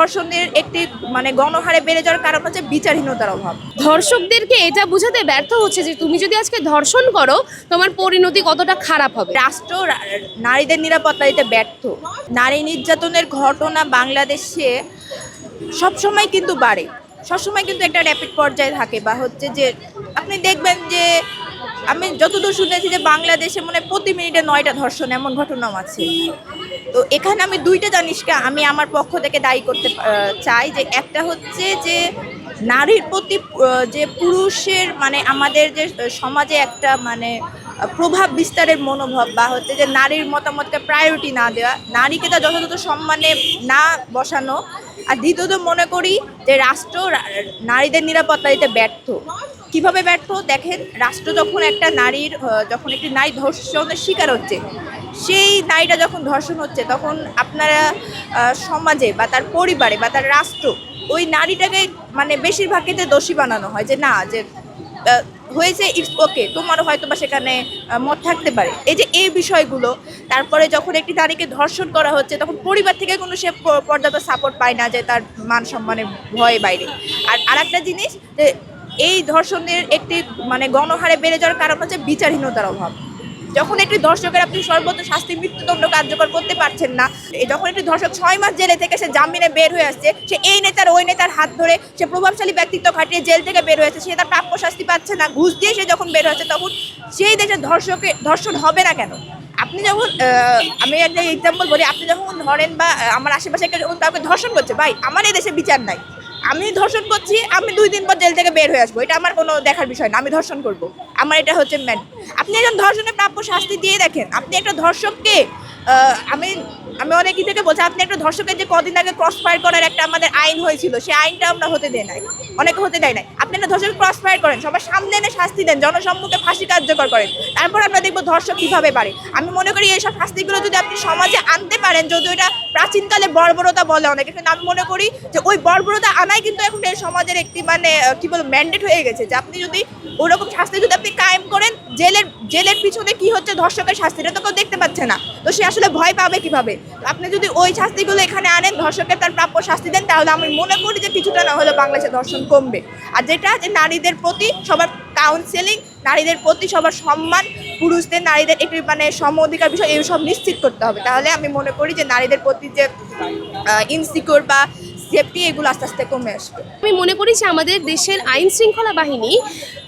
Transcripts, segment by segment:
ধর্ষণের একটি মানে গণহারে বেড়ে যাওয়ার কারণ হচ্ছে বিচারহীনতার অভাব। ধর্ষকদেরকে এটা বোঝাতে ব্যর্থ হচ্ছে যে তুমি যদি আজকে ধর্ষণ করো তোমার পরিণতি কতটা খারাপ হবে? রাষ্ট্র নারীদের নিরাপত্তা দিতে ব্যর্থ। নারী নির্যাতনের ঘটনা বাংলাদেশে সবসময় কিন্তু বাড়ে। সবসময় কিন্তু একটা র্যাপিড পর্যায়ে থাকে বা হচ্ছে যে আপনি দেখবেন যে আমি যতদূর শুনেছি যে বাংলাদেশে মানে প্রতি মিনিটে নয়টা ধর্ষণ এমন ঘটনাও আছে। তো এখানে আমি দুইটা জিনিসকে আমি আমার পক্ষ থেকে দায়ী করতে চাই যে একটা হচ্ছে যে নারীর প্রতি যে পুরুষের মানে আমাদের যে সমাজে একটা মানে প্রভাব বিস্তারের মনোভাব বা হচ্ছে যে নারীর মতামতকে প্রায়োরিটি না দেওয়া, নারীকে তার যথাযথ সম্মানে না বসানো, আর দ্বিতীয়ত মনে করি যে রাষ্ট্র নারীদের নিরাপত্তা দিতে ব্যর্থ। কীভাবে ব্যর্থ? দেখেন, রাষ্ট্র যখন একটা নারীর যখন একটি নারী ধর্ষণের শিকার হচ্ছে সেই নারীটা যখন ধর্ষণ হচ্ছে, তখন আপনারা সমাজে বা তার পরিবারে বা তার রাষ্ট্র, ওই নারীটাকে মানে বেশিরভাগ ক্ষেত্রে দোষী বানানো হয় যে, না, যে হয়েছে ইটস ওকে তোমারও হয়তো বা সেখানে মত থাকতে পারে। এই যে, এই বিষয়গুলো, তারপরে যখন একটি নারীকে ধর্ষণ করা হচ্ছে, তখন পরিবার থেকে কোনো সে পর্যাপ্ত সাপোর্ট পায় না যে, তার মান সম্মানের ভয়ে বাইরে। আর আরেকটা জিনিস যে, এই ধর্ষণের একটি মানে গণহারে বেড়ে যাওয়ার কারণ হচ্ছে বিচারহীনতার অভাব। যখন একটি ধর্ষকের আপনি সর্বোচ্চ শাস্তি মৃত্যুদণ্ড কার্যকর করতে পারছেন না যখন একটি ধর্ষক ছয় মাস জেলে থেকে সে জামিনে বের হয়ে আসছে, সে এই নেতার ওই নেতার হাত ধরে সে প্রভাবশালী ব্যক্তিত্ব খাটিয়ে জেল থেকে বের হয়েছে সে তার প্রাপ্য শাস্তি পাচ্ছে না, ঘুষ দিয়ে সে যখন বের হচ্ছে তখন সেই দেশে ধর্ষকে, ধর্ষণ হবে না কেন? আপনি যখন আমি একটা এক্সাম্পল বলি, আপনি যখন ধরেন বা আমার আশেপাশে যখন কাউকে ধর্ষণ করছে, ভাই, আমার এই দেশে বিচার নাই। আমি ধর্ষণ করছি, আমি দুই দিন পর জেল থেকে বের হয়ে আসব। এটা আমার কোনো দেখার বিষয় না, আমি ধর্ষণ করব। আমার এটা হচ্ছে ম্যান আপনি একজন ধর্ষণের প্রাপ্য শাস্তি দিয়ে দেখেন। আপনি একটা ধর্ষককে আমি আমি অনেকই থেকে বলছি, আপনি একটা ধর্ষকের যে কদিন আগে ক্রস ফায়ার করার একটা আমাদের আইন হয়েছিল সেই আইনটা আমরা হতে দেয় নাই। অনেকে হতে দেয় নাই। আপনি একটা ধর্ষক ক্রস ফায়ার করেন, সবার সামনে এনে শাস্তি দেন, জনসম্মুখে ফাঁসি কার্যকর করেন। তারপর আমরা দেখব ধর্ষক কীভাবে বাড়ে আমি মনে করি এইসব শাস্তিগুলো যদি আপনি সমাজে আনতে পারেন যদিও এটা প্রাচীনকালে বর্বরতা বলে অনেকে, কিন্তু আমি মনে করি যে ওই বর্বরতা আনাই কিন্তু এখন এই সমাজের একটি মানে কী বলব ম্যান্ডেট হয়ে গেছে। যে আপনি যদি ওরকম শাস্তি যদি আপনি কায়েম করেন জেলের জেলের পিছনে কি হচ্ছে ধর্ষকের শাস্তি? এটা তো কেউ দেখতে পাচ্ছে না। তো সে আসলে ভয় পাবে কীভাবে? আপনি যদি ওই শাস্তিগুলো এখানে আনেন, ধর্ষকের তার প্রাপ্য শাস্তি দেন, তাহলে আমি মনে করি যে কিছুটা না হলে বাংলাদেশে ধর্ষণ কমবে। আর যেটা যে নারীদের প্রতি সবার কাউন্সেলিং নারীদের প্রতি সবার সম্মান, পুরুষদের নারীদের একটি মানে সম অধিকার বিষয়, এইসব নিশ্চিত করতে হবে। তাহলে আমি মনে করি যে নারীদের প্রতি যে ইনসিকিউর বা সেফটি এগুলো আস্তে আস্তে কমে আসবে। আমি মনে করি যে আমাদের দেশের আইন শৃঙ্খলা বাহিনী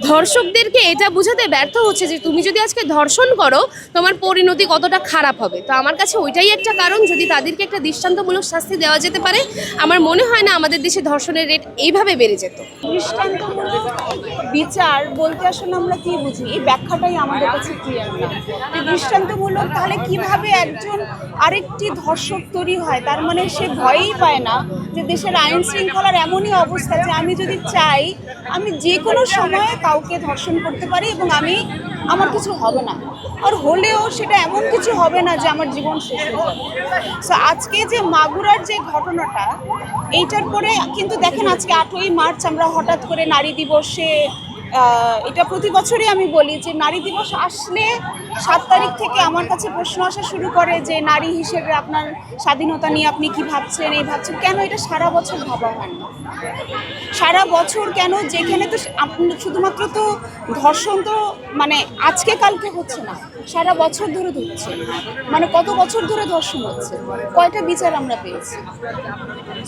ধর্ষকদেরকে এটা বোঝাতে ব্যর্থ হচ্ছে যে তুমি যদি আজকে ধর্ষণ করো তোমার পরিণতি কতটা খারাপ হবে? তো আমার কাছে ওইটাই একটা কারণ যদি তাদেরকে একটা দৃষ্টান্তমূলক শাস্তি দেওয়া যেতে পারে আমার মনে হয় না আমাদের দেশে ধর্ষণের রেট এইভাবে বেড়ে যেত। দৃষ্টান্তমূলক বিচার বলতে আসলে আমরা কি বুঝি? এই ব্যাখ্যাটাই আমাদের কাছে ক্লিয়ার না। দৃষ্টান্তমূলক তাহলে কীভাবে একজন আরেকটি ধর্ষক তৈরি হয়? তার মানে সে ভয়ই পায় না যে দেশের আইন শৃঙ্খলার এমনই অবস্থা যে আমি যদি চাই, আমি যে কোনো সময়ে কাউকে ধর্ষণ করতে পারি এবং আমি, আমার কিছু হবে না। আর হলেও সেটা এমন কিছু হবে না যে আমার জীবন শেষ সো আজকে যে মাগুরার যে ঘটনাটা, এইটার পরে কিন্তু দেখেন আজকে আটই মার্চ আমরা হঠাৎ করে নারী দিবসে এটা প্রতি বছরই আমি বলি যে নারী দিবস আসলে সাত তারিখ থেকে আমার কাছে প্রশ্ন আসা শুরু করে যে নারী হিসেবে আপনার স্বাধীনতা নিয়ে আপনি কি ভাবছেন, এই ভাবছেন, কেন এটা সারা বছর ভাবা হয় না? সারা বছর কেন যেখানে তো শুধুমাত্র তো ধর্ষণ তো মানে আজকে কালকে হচ্ছে না, সারা বছর ধরে ধরছে। মানে কত বছর ধরে ধর্ষণ হচ্ছে? কয়টা বিচার আমরা পেয়েছি?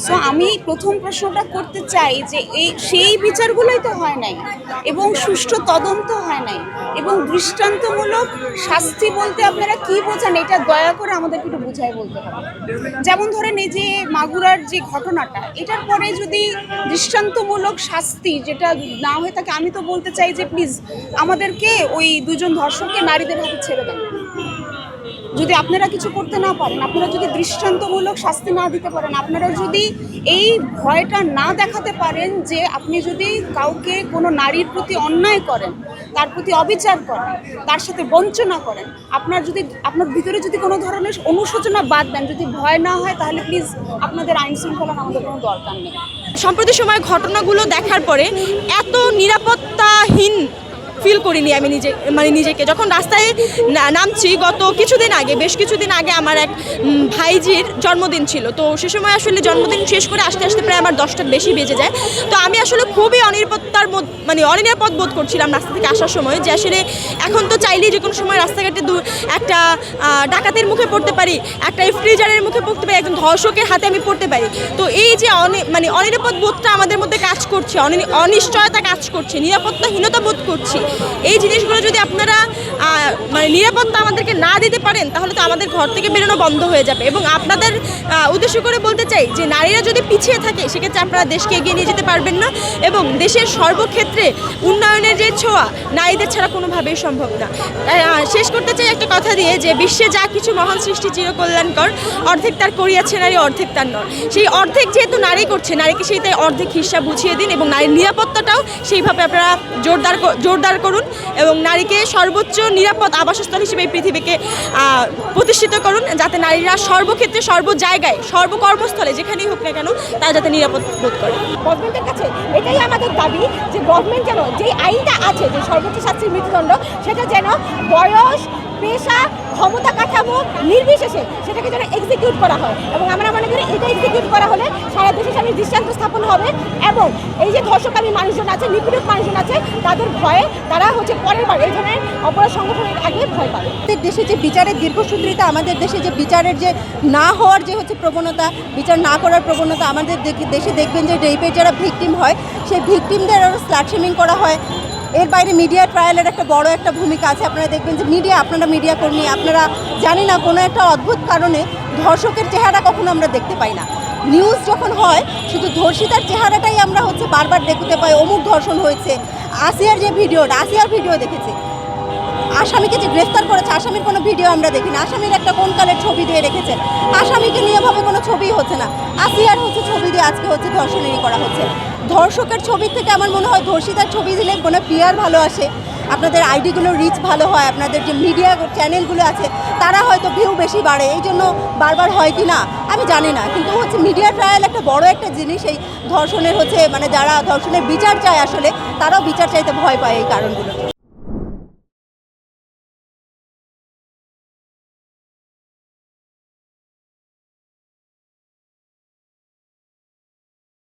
সো আমি প্রথম প্রশ্নটা করতে চাই যে এই, সেই বিচারগুলোই তো হয় নাই। এবং সুষ্ঠু তদন্ত হয় নাই। এবং দৃষ্টান্তমূলক শাস্তি বলতে আপনারা কি বোঝান, এটা দয়া করে আমাদেরকে একটু বুঝাই বলতে হবে। যেমন ধরেন এই যে মাগুরার যে ঘটনাটা, এটার পরে যদি দৃষ্টান্তমূলক শাস্তি যেটা না হয়ে থাকে আমি তো বলতে চাই যে প্লিজ আমাদেরকে ওই দুজন ধর্ষককে নারীদের হাতে ছেড়ে দেন। যদি আপনারা কিছু করতে না পারেন, আপনারা যদি দৃষ্টান্তমূলক শাস্তি না দিতে পারেন, আপনারা যদি এই ভয়টা না দেখাতে পারেন যে আপনি যদি কাউকে কোনো নারীর প্রতি অন্যায় করেন, তার প্রতি অবিচার করেন, তার সাথে বঞ্চনা করেন, আপনার যদি, আপনার ভিতরে যদি কোনো ধরনের অনুশোচনা বাদ দেন, যদি ভয় না হয়, তাহলে প্লিজ আপনাদের আইন শৃঙ্খলার আমাদের কোনো দরকার নেই। সম্প্রতি সময় ঘটনাগুলো দেখার পরে এত নিরাপত্তাহীন ফিল করিনি আমি নিজে মানে নিজেকে। যখন রাস্তায় নামছি, গত কিছুদিন আগে, বেশ কিছুদিন আগে আমার এক ভাইজির জন্মদিন ছিল। তো সে সময় আসলে জন্মদিন শেষ করে আসতে আসতে প্রায় আমার দশটার বেশি বেজে যায়। তো আমি আসলে খুবই অনিরাপত্তার মানে অনিরাপদ বোধ করছিলাম রাস্তা থেকে আসার সময় যে আসলে এখন তো চাইলেই যে কোনো সময় রাস্তাঘাটে দু একটা ডাকাতের মুখে পড়তে পারি, একটা ফ্রিজারের মুখে পড়তে পারি, একজন ধর্ষকের হাতে আমি পড়তে পারি। তো এই যে মানে অনিরাপদ বোধটা আমাদের মধ্যে কাজ করছে অনিশ্চয়তা কাজ করছে, নিরাপত্তাহীনতা বোধ করছি। এই জিনিসগুলো যদি আপনারা মানে নিরাপত্তা আমাদেরকে না দিতে পারেন, তাহলে তো আমাদের ঘর থেকে বেরোনো বন্ধ হয়ে যাবে। এবং আপনাদের উদ্দেশ্য করে বলতে চাই যে নারীরা যদি পিছিয়ে থাকে, সেক্ষেত্রে আপনারা দেশকে এগিয়ে নিয়ে যেতে পারবেন না। এবং দেশের সর্বক্ষেত্রে উন্নয়নের যে ছোঁয়া, নারীদের ছাড়া কোনোভাবেই সম্ভব না। শেষ করতে চাই একটা কথা দিয়ে যে বিশ্বে যা কিছু মহান সৃষ্টি চিরকল্যাণকর, অর্ধেক তার করিয়াছে নারী অর্ধেক তার নর সেই অর্ধেক যেহেতু নারী করছে, নারীকে সেই তাই অর্ধেক হিসাব বুঝিয়ে দিন এবং নারীর নিরাপত্তাটাও সেইভাবে আপনারা জোরদার ক- জোরদার করুন এবং নারীকে সর্বোচ্চ নিরাপদ আবাসস্থল হিসেবে এই পৃথিবীকে প্রতিষ্ঠিত করুন, যাতে নারীরা সর্বক্ষেত্রে, সর্ব জায়গায় সর্বকর্মস্থলে যেখানেই হোক না কেন, তারা যাতে নিরাপদ বোধ করে। গভর্নমেন্টের কাছে এটাই আমাদের দাবি যে গভর্নমেন্ট যেন যেই আইনটা আছে, যে সর্বোচ্চ শাস্তির মৃত্যুদণ্ড, সেটা যেন বয়স পেশা, ক্ষমতা কাঠামো নির্বিশেষে সেটাকে যেন এক্সিকিউট করা হয়। এবং আমরা মনে করি এটা এক্সিকিউট করা হলে সারা দেশে সামনে দৃষ্টান্ত স্থাপন হবে এবং এই যে ধর্ষকামী মানুষজন আছে নিপীড়ক মানুষজন আছে, তাদের ভয়ে তারা হচ্ছে পরের বার এই ধরনের অপরাধ সংগঠনের আগে ভয় পাবে। আমাদের দেশে যে বিচারের দীর্ঘসূত্রিতা, আমাদের দেশে যে বিচারের যে না হওয়ার যে হচ্ছে প্রবণতা, বিচার না করার প্রবণতা, আমাদের দেশে দেখবেন যে রেপের যারা ভিকটিম হয়, সেই ভিকটিমদের আরও স্ল্যাটশেমিং করা হয় এর বাইরে মিডিয়া ট্রায়ালের একটা বড় একটা ভূমিকা আছে। আপনারা দেখবেন যে মিডিয়া আপনারা মিডিয়া কর্মী, আপনারা জানি না কোনো একটা অদ্ভুত কারণে ধর্ষকের চেহারা কখনো আমরা দেখতে পাই না। নিউজ যখন হয়, শুধু ধর্ষিতার চেহারাটাই আমরা হচ্ছে বারবার দেখতে পাই। অমুক ধর্ষণ হয়েছে। আসিয়ার যে ভিডিওটা আসিয়ার ভিডিও দেখেছি। আসামিকে যে গ্রেফতার করেছে, আসামির কোনো ভিডিও আমরা দেখি না আসামির একটা কোন কালের ছবি দিয়ে রেখেছে? আসামিকে নিয়ে ভাবে কোনো ছবিই হচ্ছে না। আসিয়ার হচ্ছে ছবি দিয়ে আজকে হচ্ছে ধর্ষণেরই করা হচ্ছে। ধর্ষকের ছবি থেকে আমার মনে হয় ধর্ষিতার ছবি দিলে কোনো পিয়ার ভালো আসে। আপনাদের আইডিগুলো রিচ ভালো হয়, আপনাদের যে মিডিয়া চ্যানেলগুলো আছে, তারা হয়তো ভিউ বেশি বাড়ে। এই জন্য বারবার হয় কি না, আমি জানি না। কিন্তু হচ্ছে মিডিয়া ট্রায়াল একটা বড় একটা জিনিস, এই ধর্ষণের হচ্ছে মানে যারা ধর্ষণের বিচার চায় আসলে, তারাও বিচার চাইতে ভয় পায় এই কারণগুলো